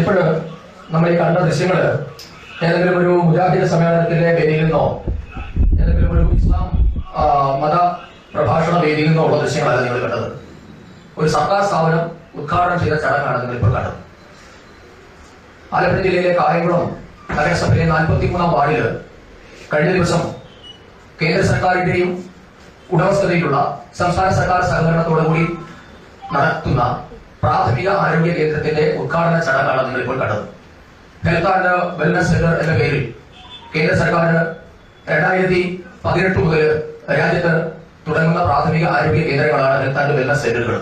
ഇപ്പോൾ നമ്മൾ ഈ കണ്ട ദൃശ്യങ്ങൾ ഏതെങ്കിലും ഒരു മുജാഹിദ് സമ്മേളനത്തിന്റെ വേദിയിൽ നിന്നോ ഏതെങ്കിലും ഒരു ഇസ്ലാം മത പ്രഭാഷണ വേദിയിൽ നിന്നോ ഉള്ള ദൃശ്യങ്ങളല്ല നിങ്ങൾ കണ്ടത്. ഒരു സർക്കാർ സ്ഥാപനം ഉദ്ഘാടനം ചെയ്ത ചടങ്ങാണ് നിങ്ങൾ ഇപ്പോൾ കണ്ടത്. ആലപ്പുഴ ജില്ലയിലെ കായംകുളം നഗരസഭയിലെ നാൽപ്പത്തി മൂന്നാം വാർഡിൽ കഴിഞ്ഞ ദിവസം കേന്ദ്ര സർക്കാരിന്റെയും ഉടമസ്ഥതയിലുള്ള സംസ്ഥാന സർക്കാർ സഹകരണത്തോടുകൂടി നടത്തുന്ന പ്രാഥമിക ആരോഗ്യ കേന്ദ്രത്തിന്റെ ഉദ്ഘാടന ചടങ്ങാണ് നിങ്ങൾ ഇപ്പോൾ കണ്ടത്. ഹെൽത്ത് ആൻഡ് വെൽനസ് സെന്റർ എന്ന പേരിൽ കേന്ദ്ര സർക്കാർ രണ്ടായിരത്തി പതിനെട്ട് മുതൽ രാജ്യത്ത് തുടങ്ങുന്ന പ്രാഥമിക ആരോഗ്യ കേന്ദ്രങ്ങളാണ് ഹെൽത്ത് ആൻഡ് വെൽനസ് സെന്ററുകൾ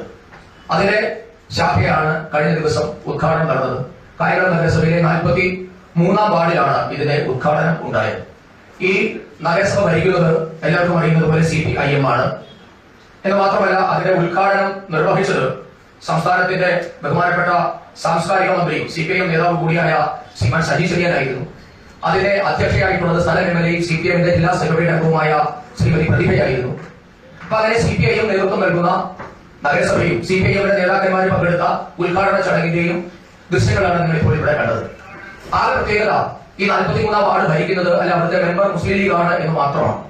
അതിലെ ശാഖയാണ് കഴിഞ്ഞ ദിവസം ഉദ്ഘാടനം നടന്നത്. കായംകുളം നഗരസഭയിലെ നാൽപ്പത്തി മൂന്നാം വാർഡിലാണ് ഇതിന്റെ ഉദ്ഘാടനം ഉണ്ടായത്. ഈ നഗരസഭ ഭരിക്കുന്നത് എല്ലാവർക്കും അറിയുന്നത് പോലെ സി പി ഐ എം ആണ്. എന്ന് മാത്രമല്ല അതിന്റെ ഉദ്ഘാടനം നിർവഹിച്ചത് സംസ്ഥാനത്തിന്റെ ബഹുമാനപ്പെട്ട സാംസ്കാരിക മന്ത്രിയും സി പി എം നേതാവ് കൂടിയായ ശ്രീമാൻ സജി ചെറിയാനായിരുന്നു. അതിനെ അധ്യക്ഷയായിട്ടുള്ളത് സ്ഥലം എം എൽ എയും സി പി എമ്മിന്റെ ജില്ലാ സെക്രട്ടറി അംഗവുമായ ശ്രീമതി പ്രതിഭയായിരുന്നു. അപ്പൊ അങ്ങനെ സി പി ഐ എം നേതൃത്വം നൽകുന്ന നഗരസഭയും സി പി ഐ എമ്മിന്റെ നേതാക്കന്മാർ പങ്കെടുത്ത ഉദ്ഘാടന ചടങ്ങിന്റെയും ദൃശ്യങ്ങളാണ് നിങ്ങൾ ഇപ്പോൾ ഇവിടെ കണ്ടത്. ആ പ്രത്യേകത ഈ നാൽപ്പത്തിമൂന്നാം വാർഡ് ഭരിക്കുന്നത് അല്ല അവിടുത്തെ മെമ്പർ മുസ്ലിം ലീഗ് ആണ് എന്ന് മാത്രമാണ്.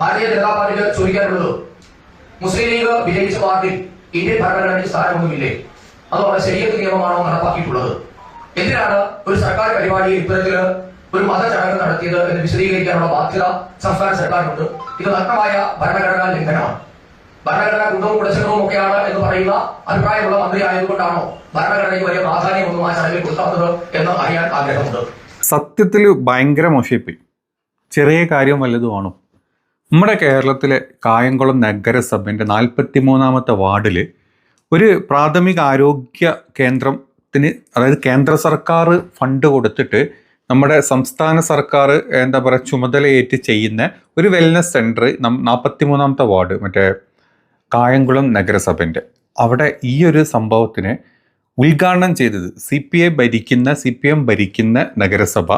ഭാരതീയ ജനതാ പാർട്ടിക്ക് ചോദിക്കാനുള്ളത് മുസ്ലിം ലീഗ് വിജയിച്ച പാർട്ടിയിൽ ഇന്ത്യൻ ഭരണഘടനയ്ക്ക് സ്ഥാനമൊന്നുമില്ലേ അതോ അവിടെ ശരിയത്ത് നിയമമാണോ നടപ്പാക്കിയിട്ടുള്ളത്? എന്തിനാണ് ഒരു സർക്കാർ പരിപാടിയിൽ ഇത്തരത്തിൽ ഒരു മതചടങ്ങ് നടത്തിയത് എന്ന് വിശദീകരിക്കാനുള്ള ബാധ്യത സംസ്ഥാന സർക്കാരിനുണ്ട്? ഇത് നഗ്നമായ ഭരണഘടനാ ലംഘനമാണ്. ഭരണഘടനാ കുണ്ടവും കുടച്ചവും ഒക്കെയാണ് എന്ന് പറയുന്ന അഭിപ്രായമുള്ള മന്ത്രി ആയതുകൊണ്ടാണോ ഭരണഘടനയ്ക്ക് വലിയ പ്രാധാന്യമൊന്നും ആ ചടങ്ങിൽ കൊടുക്കാത്തത് എന്ന് അറിയാൻ ആഗ്രഹമുണ്ട്? സത്യത്തിൽ ഭയങ്കര മോശയിപ്പോയി ചെറിയ കാര്യം വല്ലതുമാണോ നമ്മുടെ കേരളത്തിലെ കായംകുളം നഗരസഭന്റെ നാൽപ്പത്തി മൂന്നാമത്തെ വാർഡിൽ ഒരു പ്രാഥമിക ആരോഗ്യ കേന്ദ്രത്തിന് അതായത് കേന്ദ്ര സർക്കാർ ഫണ്ട് കൊടുത്തിട്ട് നമ്മുടെ സംസ്ഥാന സർക്കാർ എന്താ പറയുക ചുമതലയേറ്റ് ചെയ്യുന്ന ഒരു വെൽനസ് സെന്റർ നാൽപ്പത്തി മൂന്നാമത്തെ വാർഡ് മറ്റേ കായംകുളം നഗരസഭന്റെ അവിടെ ഈ ഒരു സംഭവത്തിന് ഉദ്ഘാടനം ചെയ്തത് സി പി ഐ ഭരിക്കുന്ന സി പി എം ഭരിക്കുന്ന നഗരസഭ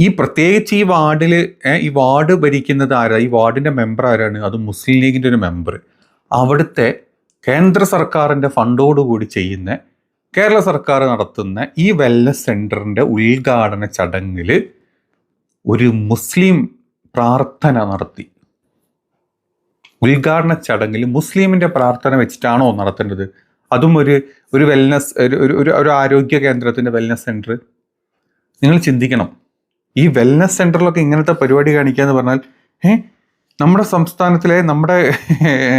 ഈ പ്രത്യേകിച്ച് ഈ വാർഡിൽ ഈ വാർഡ് ഭരിക്കുന്നത് ആരാ? ഈ വാർഡിന്റെ മെമ്പർ ആരാണ്? അത് മുസ്ലിം ലീഗിന്റെ ഒരു മെമ്പർ. അവിടുത്തെ കേന്ദ്ര സർക്കാരിന്റെ ഫണ്ടോടുകൂടി ചെയ്യുന്ന കേരള സർക്കാർ നടത്തുന്ന ഈ വെൽനസ് സെന്ററിന്റെ ഉദ്ഘാടന ചടങ്ങിൽ ഒരു മുസ്ലിം പ്രാർത്ഥന നടത്തി. ഉദ്ഘാടന ചടങ്ങിൽ മുസ്ലിമിന്റെ പ്രാർത്ഥന വെച്ചിട്ടാണോ നടത്തേണ്ടത്? അതും ഒരു ഒരു വെൽനസ് ഒരു ഒരു ആരോഗ്യ കേന്ദ്രത്തിന്റെ വെൽനസ് സെന്റർ നിങ്ങൾ ചിന്തിക്കണം. ഈ വെൽനസ് സെന്ററിലൊക്കെ ഇങ്ങനത്തെ പരിപാടി കാണിക്കുക എന്ന് പറഞ്ഞാൽ ഏ നമ്മുടെ സംസ്ഥാനത്തിലെ നമ്മുടെ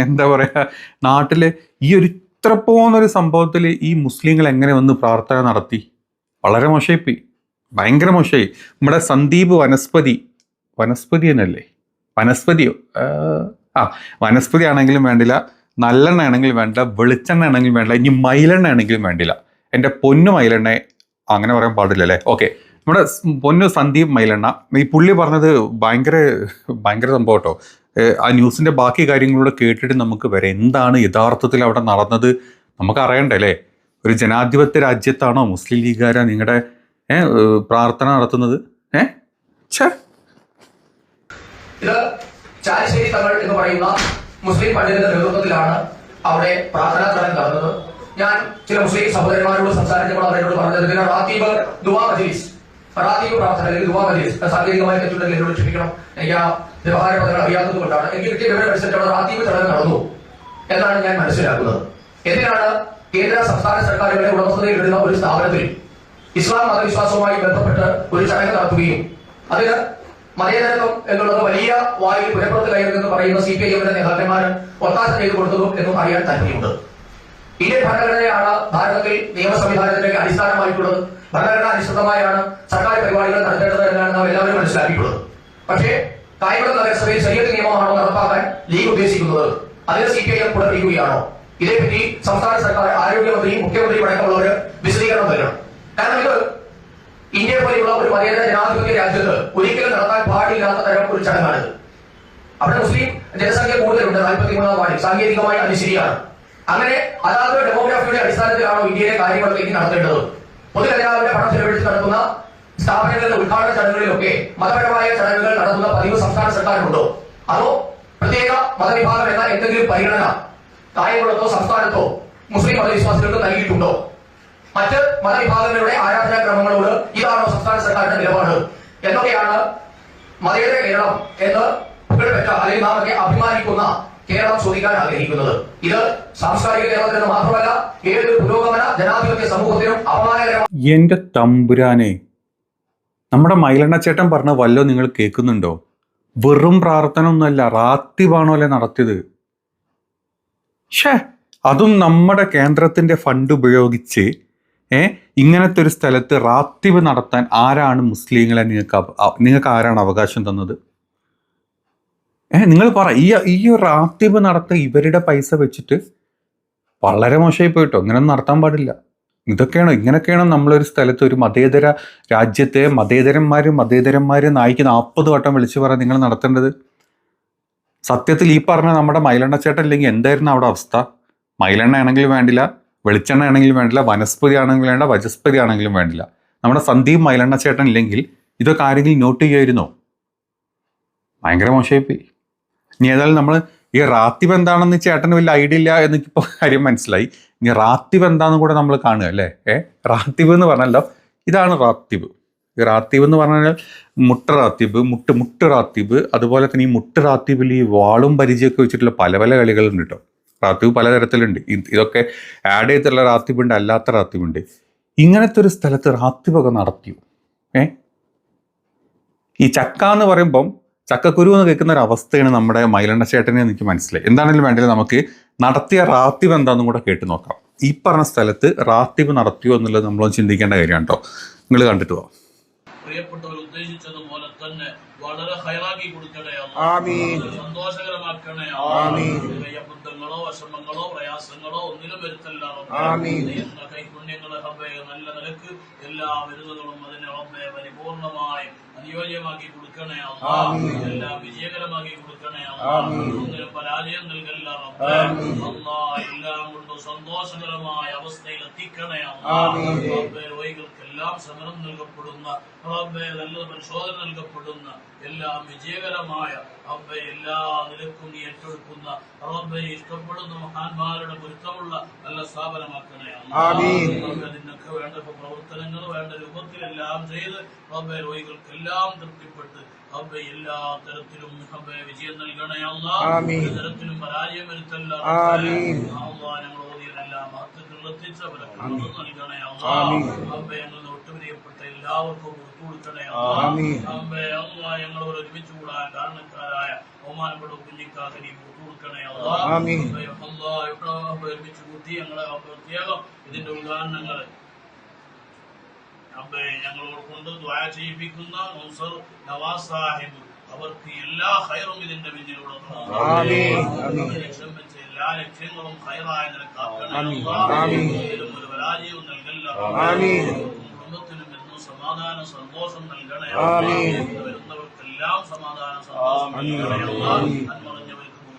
എന്താ പറയുക നാട്ടിലെ ഈ ഒരു ഇത്ര പോകുന്നൊരു സംഭവത്തിൽ ഈ മുസ്ലിങ്ങൾ എങ്ങനെ വന്ന് പ്രാർത്ഥന നടത്തി? വളരെ മോശമായിപ്പോയി ഭയങ്കര മോശമായി. നമ്മുടെ സന്ദീപ് വനസ്പതി വനസ്പതി എന്നല്ലേ വനസ്പതിയോ? ആ വനസ്പതി ആണെങ്കിലും വേണ്ടില്ല നല്ലെണ്ണ ആണെങ്കിലും വേണ്ട വെളിച്ചെണ്ണ ആണെങ്കിലും വേണ്ട ഇനി മൈലെണ്ണ ആണെങ്കിലും വേണ്ടില്ല. എന്റെ പൊന്നു മൈലെണ്ണ അങ്ങനെ പറയാൻ പാടില്ല അല്ലേ ഓക്കെ. നമ്മുടെ പൊന്നു സന്ദീപ് മൈലണ്ണ ഈ പുള്ളി പറഞ്ഞത് ഭയങ്കര ഭയങ്കര സംഭവം കേട്ടോ ആ ന്യൂസിന്റെ ബാക്കി കാര്യങ്ങളൂടെ കേട്ടിട്ട് നമുക്ക് വരെ എന്താണ് യഥാർത്ഥത്തിൽ അവിടെ നടന്നത് നമുക്ക് അറിയണ്ടല്ലേ ഒരു ജനാധിപത്യ രാജ്യത്താണോ മുസ്ലിം ലീഗുകാരാ നിങ്ങളുടെ പ്രാർത്ഥന നടത്തുന്നത്? ഏഹ് എന്ന് പറയുന്ന മുസ്ലിം പണ്ഡിതന്റെ നേതൃത്വത്തിലാണ് അവിടെ പ്രാർത്ഥനാ ചടങ്ങ് നടന്നത്. ഞാൻ ചില മുസ്ലിം സഹോദരന്മാരോട് സംസാരിച്ചപ്പോൾ അവരോട് പറഞ്ഞത് ദുവാ മജ്ലിസ്. റാത്തീബ് പ്രാർത്ഥന അല്ലെങ്കിൽ അത് സാങ്കേതികമായി തെറ്റുണ്ടെങ്കിൽ എന്നോട് ക്ഷമിക്കണം. എനിക്ക് ആ വ്യവഹാര പദങ്ങൾ അറിയാത്തത് കൊണ്ടാണ്. എനിക്ക് കിട്ടിയ വിവരം അനുസരിച്ചാണ് റാത്തീബ് ചടങ്ങ് നടന്നു. എന്നാണ് ഞാൻ മനസ്സിലാക്കുന്നത്. എന്തിനാണ് കേന്ദ്ര സംസ്ഥാന സർക്കാരുകളെ ഉടമസ്ഥതയിൽ ഇടുന്ന ഒരു സ്ഥാപനത്തിൽ ഇസ്ലാം മതവിശ്വാസവുമായി ബന്ധപ്പെട്ട് ഒരു ചടങ്ങ് നടത്തുകയും അതിന് മതേതരത്വം എന്നുള്ളത് വലിയ വായിൽ പുരപ്പുറത്തിലായിരുന്നു എന്ന് പറയുന്ന സി പി ഐ എമ്മിന്റെ നേതാക്കന്മാർ ഒത്താശ ചെയ്തു കൊടുത്തതും എന്നും അറിയാൻ താല്പര്യമുണ്ട്. ഇന്ത്യൻ ഭരണഘടനയാണ് ഭാരതത്തിൽ നിയമ സംവിധാനത്തിലേക്ക് അടിസ്ഥാനമായിട്ടുള്ളത് ഭരണഘടന അനുസൃതമായാണ് സർക്കാർ പരിപാടികൾ നടത്തേണ്ടത് എന്നാണ് നാം എല്ലാവരും മനസ്സിലാക്കിയിട്ടുള്ളത്. പക്ഷേ കായംകുളം നഗരസഭയിൽ ശരിയത് നിയമമാണോ നടപ്പാക്കാൻ ലീഗ് ഉദ്ദേശിക്കുന്നത്? അതിന് സി പി ഐ എം പുറത്തിരിക്കുകയാണോ ഇതേപ്പറ്റി സംസ്ഥാന സർക്കാർ ആരോഗ്യമന്ത്രിയും മുഖ്യമന്ത്രിയും അടക്കമുള്ളവർ വിശദീകരണം തരണം കാരണം ഇത് ഇന്ത്യ പോലെയുള്ള ഒരു മര്യാദ ജനാധിപത്യ രാജ്യത്ത് ഒരിക്കലും നടത്താൻ പാടില്ലാത്ത തരം ഒരു ചടങ്ങാണിത്. അവിടെ മുസ്ലിം ജനസംഖ്യ കൂടുതലുണ്ട് നാൽപ്പത്തി മൂന്നാം വാർഡിൽ. സാങ്കേതികമായി അത് ശരിയാണ്. അങ്ങനെ അതാത് ഡെമോഗ്രാഫിയുടെ അടിസ്ഥാനത്തിലാണോ ഇന്ത്യയിലെ കാര്യങ്ങളിലേക്ക് നടത്തേണ്ടത്. പൊതുഗതാഗതത്തിന്റെ പണം ചെലവഴിച്ച് നടത്തുന്ന സ്ഥാപനങ്ങളുടെ ഉദ്ഘാടന ചടങ്ങുകളിലൊക്കെ മതപരമായ ചടങ്ങുകൾ നടത്തുന്ന പതിവ് സംസ്ഥാന സർക്കാരിനുണ്ടോ അതോ പ്രത്യേക മതവിഭാഗം എന്ന എന്തെങ്കിലും പരിഗണന കായംകുളത്തോ സംസ്ഥാനത്തോ മുസ്ലിം മതവിശ്വാസികൾക്ക് നൽകിയിട്ടുണ്ടോ? മറ്റ് മതവിഭാഗങ്ങളുടെ ആരാധനാക്രമങ്ങളോട് ഇതാണോ സംസ്ഥാന സർക്കാരിന്റെ നിലപാട്? എന്നൊക്കെയാണ് മതേതര കേരളം എന്ന് പുകഴ്പെറ്റ അല്ലെങ്കിൽ നാം ഒക്കെ അഭിമാനിക്കുന്ന കേരളം ചോദിക്കാൻ ആഗ്രഹിക്കുന്നത്. ഇത് സാംസ്കാരിക കേരളത്തിന് മാത്രമല്ല ഏതൊരു പുരോഗമന ജനാധിപത്യ സമൂഹത്തിനും അപമാനകരമാണ് എന്റെ തമ്പുരാനെ നമ്മുടെ മൈലണ്ണ ചേട്ടൻ പറഞ്ഞ വല്ലോ നിങ്ങൾ കേൾക്കുന്നുണ്ടോ? വെറും പ്രാർത്ഥന ഒന്നുമല്ല റാത്തിവാണോ അല്ലെ നടത്തിയത്. ഷേ അതും നമ്മുടെ കേന്ദ്രത്തിന്റെ ഫണ്ട് ഉപയോഗിച്ച് ഏ ഇങ്ങനത്തെ ഒരു സ്ഥലത്ത് റാത്തിബ് നടത്താൻ ആരാണ് മുസ്ലിങ്ങളെ നിങ്ങൾക്ക് നിങ്ങൾക്ക് ആരാണ് അവകാശം തന്നത്? ഏ നിങ്ങൾ പറ ഈ ഈ ഒരു ആക്റ്റീവ് നടത്ത ഇവരുടെ പൈസ വെച്ചിട്ട് വളരെ മോശമായി പോയിട്ടോ? ഇങ്ങനൊന്നും നടത്താൻ പാടില്ല. ഇതൊക്കെയാണോ ഇങ്ങനെയൊക്കെയാണോ നമ്മളൊരു സ്ഥലത്ത് ഒരു മതേതര രാജ്യത്തെ മതേതരന്മാര് മതേതരന്മാര് നായിക്ക് നാൽപ്പത് വട്ടം വിളിച്ചു പറയാൻ നിങ്ങൾ നടത്തേണ്ടത്? സത്യത്തിൽ ഈ പറഞ്ഞ നമ്മുടെ മൈലണ്ണ ചേട്ടൻ ഇല്ലെങ്കിൽ എന്തായിരുന്നു അവിടെ അവസ്ഥ? മൈലെണ്ണ ആണെങ്കിലും വേണ്ടില്ല വെളിച്ചെണ്ണ ആണെങ്കിലും വേണ്ടില്ല വനസ്പതി ആണെങ്കിലും വേണ്ട വചസ്പതി ആണെങ്കിലും വേണ്ടില്ല. നമ്മുടെ സന്ദീപ് മൈലണ്ണ ചേട്ടൻ ഇല്ലെങ്കിൽ ഇതൊക്കെ ആരെങ്കിലും നോട്ട് ചെയ്യുമായിരുന്നോ? ഭയങ്കര മോശമായിപ്പോയി ഇനി ഏതായാലും നമ്മൾ ഈ റാത്തിബ് എന്താണെന്ന് ചേട്ടന് വലിയ ഐഡിയ ഇല്ല എനിക്കിപ്പോൾ കാര്യം മനസ്സിലായി. ഇനി റാത്തിബ് എന്താണെന്ന് കൂടെ നമ്മൾ കാണുക അല്ലേ? ഏ? റാത്തിബ് എന്ന് പറഞ്ഞല്ലോ. ഇതാണ് റാത്തിബ്. ഈ റാത്തിബ് എന്ന് പറഞ്ഞാൽ മുട്ട റാത്തിബ് മുട്ട് മുട്ട് റാത്തിബ് അതുപോലെ തന്നെ ഈ മുട്ട് റാത്തിബിൽ ഈ വാളും പരിചയമൊക്കെ വെച്ചിട്ടുള്ള പല പല കളികളുണ്ട് കേട്ടോ റാത്തിബ് പലതരത്തിലുണ്ട്. ഇത് ഇതൊക്കെ ആഡ് ചെയ്തിട്ടുള്ള റാത്തിബുണ്ട് അല്ലാത്ത റാത്തിബുണ്ട്. ഇങ്ങനത്തെ ഒരു സ്ഥലത്ത് റാത്തിബൊക്കെ നടത്തിയു? ഏ? ഈ ചക്ക എന്ന് പറയുമ്പം ചക്കക്കുരു എന്ന് കേൾക്കുന്ന ഒരു അവസ്ഥയാണ് നമ്മുടെ മൈലണ്ണ ചേട്ടനെ എനിക്ക് മനസ്സിലായി. എന്താണെങ്കിലും വേണ്ടത് നമുക്ക് നടത്തിയ റാത്തിബ് എന്താണെന്നും കൂടെ കേട്ട് നോക്കാം. ഈ പറഞ്ഞ സ്ഥലത്ത് റാത്തിബ് നടത്തിയോ എന്നുള്ളത് നമ്മൾ ചിന്തിക്കേണ്ട കാര്യമാണ് കേട്ടോ നിങ്ങൾ കണ്ടിട്ട് പോവാം പ്രിയപ്പെട്ടവർ ഉദ്ദേശിച്ചതുപോലെ തന്നെ വളരെ ഹൈറാക്കി കൊടുക്കണേ സന്തോഷകരമാക്കണേ ബുദ്ധങ്ങളോ വിഷമങ്ങളോ പ്രയാസങ്ങളോ ഒന്നിലും വരുത്തല്ല. ചെയ്യുന്ന കൈപുണ്യങ്ങളെ ഹബേ നല്ല നിലയ്ക്ക് എല്ലാ വിരുന്നുകളും അതിനെ ഹബ്ബേ പരിപൂർണമായി അനുയോജ്യമാക്കി കൊടുക്കണേ. എല്ലാം വിജയകരമാക്കി കൊടുക്കണേ. ഒന്നിനും പരാജയം നൽകല്ല. അല്ലാ എല്ലാം കൊണ്ടും സന്തോഷകരമായ അവസ്ഥയിൽ എത്തിക്കണേ. റബ്ബേ രോഗികൾക്കെല്ലാം സമരം നൽകപ്പെടുന്ന റബ്ബേ നല്ല പരിശോധന നൽകപ്പെടുന്ന എല്ലാം വിജയകരമായ റബ്ബേ എല്ലാ നിലക്കും നീ ഏറ്റെടുക്കുന്ന റബ്ബെ ഇഷ്ടപ്പെടുന്ന മഹാന്മാരുടെ പൊരുത്തമുള്ള നല്ല സ്ഥാപനമാക്കണേ അല്ലാ. ആമീൻ. വേണ്ട പ്രവർത്തനങ്ങൾ വേണ്ട രൂപത്തിലെല്ലാം ചെയ്ത് റബ്ബെ രോഗികൾക്കെല്ലാം തൃപ്തിപ്പെട്ട് റബ്ബെ എല്ലാ തരത്തിലും റബ്ബെ വിജയം നൽകണേ അല്ലാ. തരത്തിലും പരാജയം വരുത്തല്ല. അല്ലാ, ഞങ്ങൾ ഓതിയതെല്ലാം മഹത്വത്തിൽ എത്തിച്ചവരെ നൽകണേ ആമീൻ. അമ്പേ ഞങ്ങൾ ഒട്ടുപിരിയപ്പെട്ട എല്ലാവർക്കും. അമ്പേ അമ്മ ഞങ്ങളോട് ഒരുമിച്ച് കൂടാൻ കാരണക്കാരായ ബഹുമാനപ്പെട്ട കുഞ്ഞിക്കാക്ക് നീ പുറത്തു കൊടുക്കണേ അല്ലാ, ഇവിടെ ഒരുമിച്ച് കൂട്ടി ഞങ്ങളെ പ്രത്യേകം ഇതിന്റെ ഉദ്ഘാടനങ്ങൾ അമ്മേ ഞങ്ങളോട് കൊണ്ട് ദ്വാ ചെയ്യിപ്പിക്കുന്ന മുൻസർ നവാസ് സാഹിബ് അവർക്ക് എല്ലാ ഹൈറും ഇതിന്റെ പിന്നിലൂടെ. ലക്ഷ്യം വെച്ച് എല്ലാ ലക്ഷ്യങ്ങളും ഹൈറായ നിലക്കാക്കണം ഒരു പരാജയവും നൽകല്ല. സമാധാന സന്തോഷം നൽകണേ. വരുന്നവർക്കെല്ലാം സമാധാന സന്തോഷം. നൽകണേ.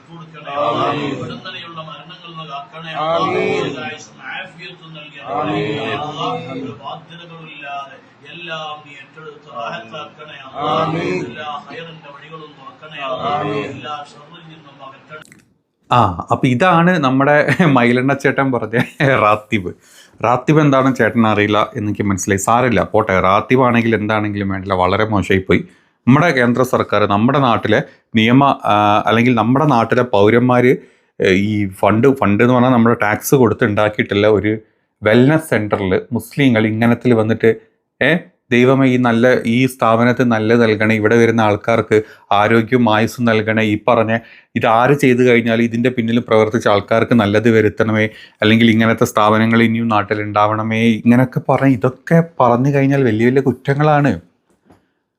കൊടുക്കണേ മരണങ്ങളിൽ നിന്ന് കാക്കണേ. ഒരു എല്ലാം നീ ഏറ്റെടുത്ത് റാഹത്താക്കണേ. എല്ലാ ഹയറിന്റെ വഴികളും തുറക്കണേ. എല്ലാ ഷറിൽ നിന്നും അകറ്റണേ. ആ അപ്പൊ ഇതാണ് നമ്മുടെ മയിലെണ്ണ ചേട്ടൻ പറഞ്ഞ റാത്തിബ്. റാത്തിബ് എന്താണെന്ന് ചേട്ടൻ അറിയില്ല എന്നെനിക്ക് മനസ്സിലായി. സാറില്ല പോട്ടെ. റാത്തിബ് ആണെങ്കിൽ എന്താണെങ്കിലും വേണ്ടില്ല. വളരെ മോശമായി പോയി നമ്മുടെ കേന്ദ്ര സർക്കാർ നമ്മുടെ നാട്ടിലെ നിയമ അല്ലെങ്കിൽ നമ്മുടെ നാട്ടിലെ പൗരന്മാർ ഈ ഫണ്ട് ഫണ്ട് എന്ന് പറഞ്ഞാൽ നമ്മുടെ ടാക്സ് കൊടുത്ത് ഉണ്ടാക്കിയിട്ടുള്ള ഒരു വെൽനസ് സെന്ററിൽ മുസ്ലിങ്ങൾ ഇങ്ങനത്തിൽ വന്നിട്ട് ഏ ദൈവമേ ഈ നല്ല ഈ സ്ഥാപനത്തിൽ നല്ല നൽകണേ ഇവിടെ വരുന്ന ആൾക്കാർക്ക് ആരോഗ്യവും ആയുസ്സും നൽകണേ ഈ പറഞ്ഞ ഇതാര് ചെയ്തു കഴിഞ്ഞാൽ ഇതിന്റെ പിന്നിൽ പ്രവർത്തിച്ച ആൾക്കാർക്ക് നല്ലത് വരുത്തണമേ അല്ലെങ്കിൽ ഇങ്ങനത്തെ സ്ഥാപനങ്ങൾ ഇനിയും നാട്ടിൽ ഉണ്ടാവണമേ ഇങ്ങനെയൊക്കെ പറഞ്ഞ് ഇതൊക്കെ പറഞ്ഞു കഴിഞ്ഞാൽ വലിയ വലിയ കുറ്റങ്ങളാണ്.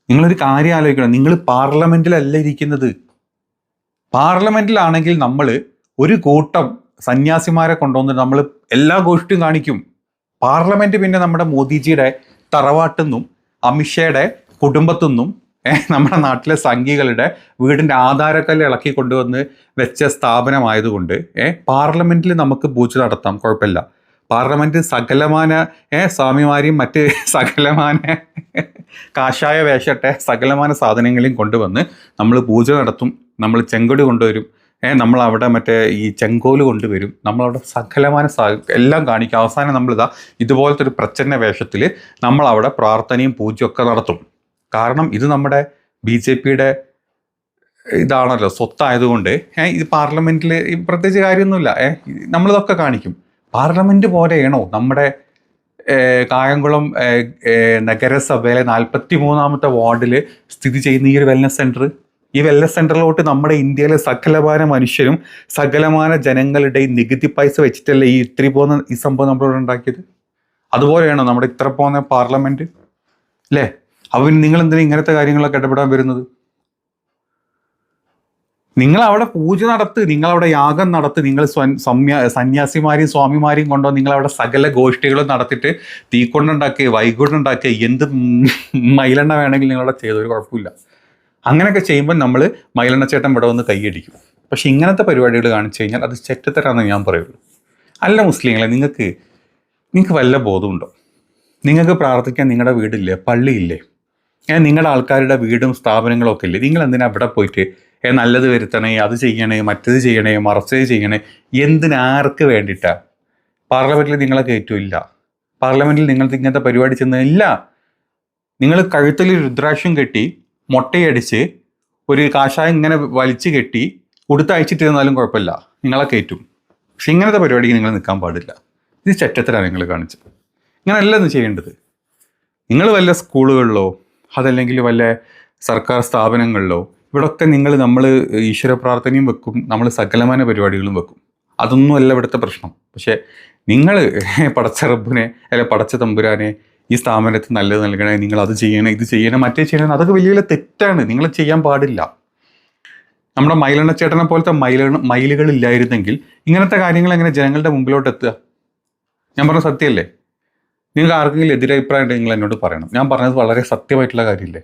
നിങ്ങളൊരു കാര്യം ആലോചിക്കണം നിങ്ങൾ പാർലമെന്റിലല്ല ഇരിക്കുന്നത്. പാർലമെന്റിലാണെങ്കിൽ നമ്മൾ ഒരു കൂട്ടം സന്യാസിമാരെ കൊണ്ടുവന്ന് നമ്മൾ എല്ലാ ഗോഷ്ടിയും കാണിക്കും. പാർലമെന്റ് പിന്നെ നമ്മുടെ മോദിജിയുടെ തറവാട്ടുനിന്നും അമിഷയുടെ കുടുംബത്തുനിന്നും നിന്നും നമ്മുടെ നാട്ടിലെ സംഘികളുടെ വീടിന്റെ ആധാരക്കല്ല് ഇളക്കി കൊണ്ടുവന്ന് വെച്ച സ്ഥാപനമായതുകൊണ്ട് പാർലമെന്റിൽ നമുക്ക് പൂജ നടത്താം കുഴപ്പമില്ല. പാർലമെന്റ് സകലമാന ഏ സ്വാമിമാരെയും മറ്റ് സകലമാന കാഷായ വേഷട്ടെ സകലമാന സാധനങ്ങളെയും കൊണ്ടുവന്ന് നമ്മൾ പൂജ നടത്തും നമ്മൾ ചെങ്കൊടി കൊണ്ടുവരും. നമ്മൾ അവിടെ മറ്റേ ഈ ചെങ്കോൽ കൊണ്ടുവരും. നമ്മളവിടെ സകലമായ സ എല്ലാം കാണിക്കും. അവസാനം നമ്മളിതാ ഇതുപോലത്തെ ഒരു പ്രച്ഛന്ന വേഷത്തിൽ നമ്മളവിടെ പ്രാർത്ഥനയും പൂജയൊക്കെ നടത്തും. കാരണം ഇത് നമ്മുടെ ബി ജെ പിയുടെ ഇതാണല്ലോ സ്വത്തായതുകൊണ്ട്. ഏഹ് ഇത് പാർലമെന്റിൽ പ്രത്യേകിച്ച് കാര്യമൊന്നുമില്ല. ഏഹ് നമ്മളിതൊക്കെ കാണിക്കും. പാർലമെന്റ് പോലെയാണോ നമ്മുടെ കായംകുളം നഗരസഭയിലെ നാൽപ്പത്തി മൂന്നാമത്തെ വാർഡിൽ സ്ഥിതി ചെയ്യുന്ന ഈ ഒരു വെൽനസ് സെന്റർ ഈ വെൽനസ് സെന്ററിലോട്ട് നമ്മുടെ ഇന്ത്യയിലെ സകലമാന മനുഷ്യരും സകലമാന ജനങ്ങളുടെയും നികുതി പൈസ വെച്ചിട്ടല്ലേ ഈ ഇത്തിരി പോകുന്ന ഈ സംഭവം നമ്മളിവിടെ ഉണ്ടാക്കിയത്? അതുപോലെയാണോ നമ്മുടെ ഇത്ര പോകുന്ന പാർലമെന്റ് അല്ലേ അപ്പോൾ നിങ്ങൾ എന്തിനാ ഇങ്ങനത്തെ കാര്യങ്ങളൊക്കെ ഇടപെടാൻ വരുന്നത്? നിങ്ങൾ അവിടെ പൂജ നടത്ത് നിങ്ങൾ അവിടെ യാഗം നടത്ത് നിങ്ങൾ സമ്യ സന്യാസിമാരെയും സ്വാമിമാരെയും കൊണ്ടോ നിങ്ങൾ അവിടെ സകല ഗോഷ്ഠികളും നടത്തിയിട്ട് തീക്കൊണ്ടുണ്ടാക്കി വൈകുണ്ടുണ്ടാക്കി എന്ത് മൈലെണ്ണ വേണമെങ്കിൽ നിങ്ങളവിടെ ചെയ്തൊരു കുഴപ്പമില്ല അങ്ങനെയൊക്കെ ചെയ്യുമ്പോൾ നമ്മൾ മൈലെണ്ണ ചേട്ടൻ ഇവിടെ വന്ന് കൈയടിക്കും. പക്ഷെ ഇങ്ങനത്തെ പരിപാടികൾ കാണിച്ചു കഴിഞ്ഞാൽ അത് ചെറ്റത്തരാന്ന് ഞാൻ പറയുള്ളൂ. അല്ല മുസ്ലിങ്ങളെ നിങ്ങൾക്ക് നിങ്ങൾക്ക് വല്ല ബോധമുണ്ടോ? നിങ്ങൾക്ക് പ്രാർത്ഥിക്കാൻ നിങ്ങളുടെ വീടില്ലേ? പള്ളിയില്ലേ? ഏ നിങ്ങളുടെ ആൾക്കാരുടെ വീടും സ്ഥാപനങ്ങളും ഒക്കെ ഇല്ലേ? നിങ്ങൾ എന്തിനാ അവിടെ പോയിട്ട് ഏ നല്ലത് വരുത്തണേ അത് ചെയ്യണേ മറ്റത് ചെയ്യണേ മറച്ചത് ചെയ്യണേ? എന്തിനാർക്ക് വേണ്ടിയിട്ടാ? പാർലമെന്റിൽ നിങ്ങളെ കയറ്റില്ല പാർലമെന്റിൽ നിങ്ങൾക്ക് ഇങ്ങനത്തെ പരിപാടി ചെന്ന് ഇല്ല. നിങ്ങൾ കഴുത്തിൽ രുദ്രാക്ഷം കെട്ടി മുട്ടയടിച്ച് ഒരു കാഷായം ഇങ്ങനെ വലിച്ചു കെട്ടി കൊടുത്തയച്ചിട്ടിരുന്നാലും കുഴപ്പമില്ല. നിങ്ങളെ കയറ്റും. പക്ഷെ ഇങ്ങനത്തെ പരിപാടിക്ക് നിങ്ങൾ നിൽക്കാൻ പാടില്ല. ഇത് ചെറ്റത്തരാണ് നിങ്ങൾ കാണിച്ചത്. ഇങ്ങനെയല്ല ഇത് ചെയ്യേണ്ടത്. നിങ്ങൾ വല്ല സ്കൂളുകളിലോ അതല്ലെങ്കിൽ വല്ല സർക്കാർ സ്ഥാപനങ്ങളിലോ ഇവിടൊക്കെ നിങ്ങൾ നമ്മൾ ഈശ്വര പ്രാർത്ഥനയും വെക്കും. നമ്മൾ സകലമാന പരിപാടികളും വെക്കും. അതൊന്നും അല്ല ഇവിടുത്തെ പ്രശ്നം. പക്ഷേ നിങ്ങൾ പടച്ച റബ്ബിനെ അല്ലെ പടച്ച തമ്പുരാനെ ഈ സ്ഥാപനത്തിൽ നല്ലത് നൽകണേ നിങ്ങൾ അത് ചെയ്യണേ ഇത് ചെയ്യണേ മറ്റേ ചെയ്യണേ അതൊക്കെ വലിയ വലിയ തെറ്റാണ്. നിങ്ങൾ ചെയ്യാൻ പാടില്ല. നമ്മുടെ മൈലെണ്ണച്ചേട്ടനെ പോലത്തെ മൈല മൈലുകൾ ഇല്ലായിരുന്നെങ്കിൽ ഇങ്ങനത്തെ കാര്യങ്ങൾ എങ്ങനെ ജനങ്ങളുടെ മുമ്പിലോട്ട് എത്തുക? ഞാൻ പറഞ്ഞ സത്യമല്ലേ നിങ്ങൾക്ക് ആർക്കെങ്കിലും എതിരഭിപ്രായം ഉണ്ടെങ്കിൽ നിങ്ങൾ എന്നോട് പറയണം. ഞാൻ പറഞ്ഞത് വളരെ സത്യമായിട്ടുള്ള കാര്യമില്ലേ?